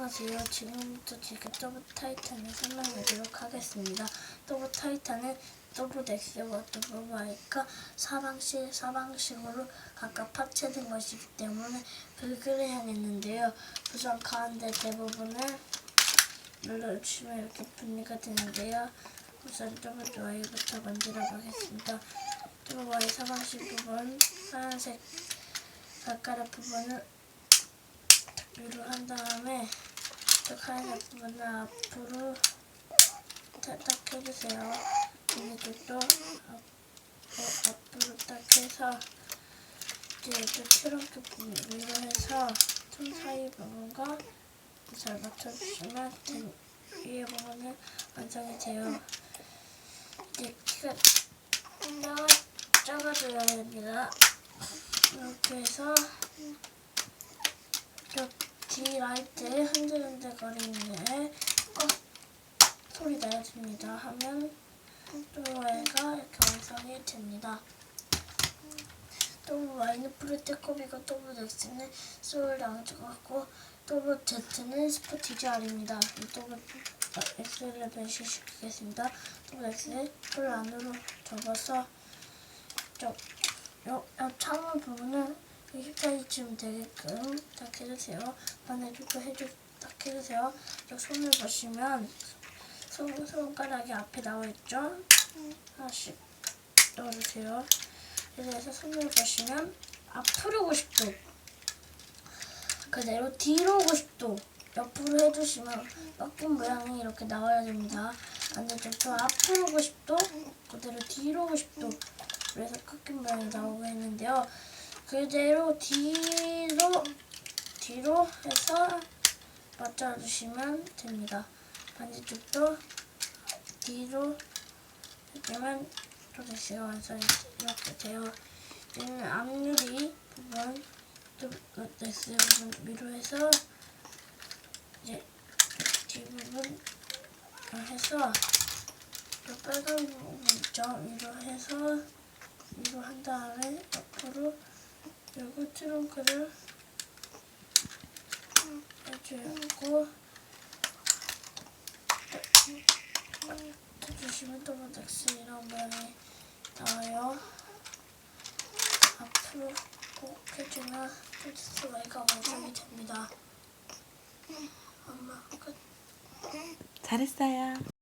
안녕하세요. 지금부터 더블 타이탄을 설명해드리도록 하겠습니다. 더블 타이탄은 더블 Y가 사방식, 사방식으로 각각 합체된 것이기 때문에 불길을 향했는데요. 우선 가운데 대부분을 눌러주시면 이렇게 분리가 되는데요. 우선 Y부터 만들어. 더블 Y 사방식 부분, 파란색 발가락 부분을 위로 한 다음에 또 카이사 부분을 앞으로 딱 해주세요. 이쪽도 앞, 어, 앞으로 딱 해서 이제 또 트렁크 부분 위로 해서 틈 사이 부분과 잘 맞춰주시면 된 위에 부분은 완성이 돼요. 이제 키가 작아, 작아져야 됩니다. 이렇게 해서 이 라이트 흔들흔들 거리는 어, 소리 내줍니다 하면 또와이가 이렇게 완성이 됩니다. 또와이는 프레테컵이고 또브 넥스는 소울 양쪽하고 또브 Z는 스포티지 R입니다. 이 또브 X를 변신시키겠습니다. 또브 X를 풀 안으로 접어서 저, 요, 요 차문 부분은 20까지쯤 되게끔 딱 해주세요. 반대쪽도 해주, 딱 해주세요. 저 손을 보시면 손, 손가락이 앞에 나와 있죠? 하나씩 넣어주세요. 그래서 손을 보시면 앞으로 90도 그대로 뒤로 90도 옆으로 해주시면 꺾인 모양이 이렇게 나와야 됩니다. 반대쪽도 앞으로 90도 그대로 뒤로 90도 그래서 꺾인 모양이 나오게 했는데요. 그대로 뒤로 뒤로 해서 맞춰주시면 됩니다. 반대쪽도 뒤로 해주면 또 됐어요. 완성이 이렇게 돼요. 이는 앞유리 부분 또 됐어요. 부분 위로 해서 이제 뒷부분 해서 또 빨간 부분 있죠. 위로 해서 위로 한 다음에 옆으로 그리고 트렁크를 해주고 해주시면 또박스 이런 모양이 나와요. 앞으로 꼭 해주면 토스트가 완성이 됩니다. 엄마 끝. 잘했어요.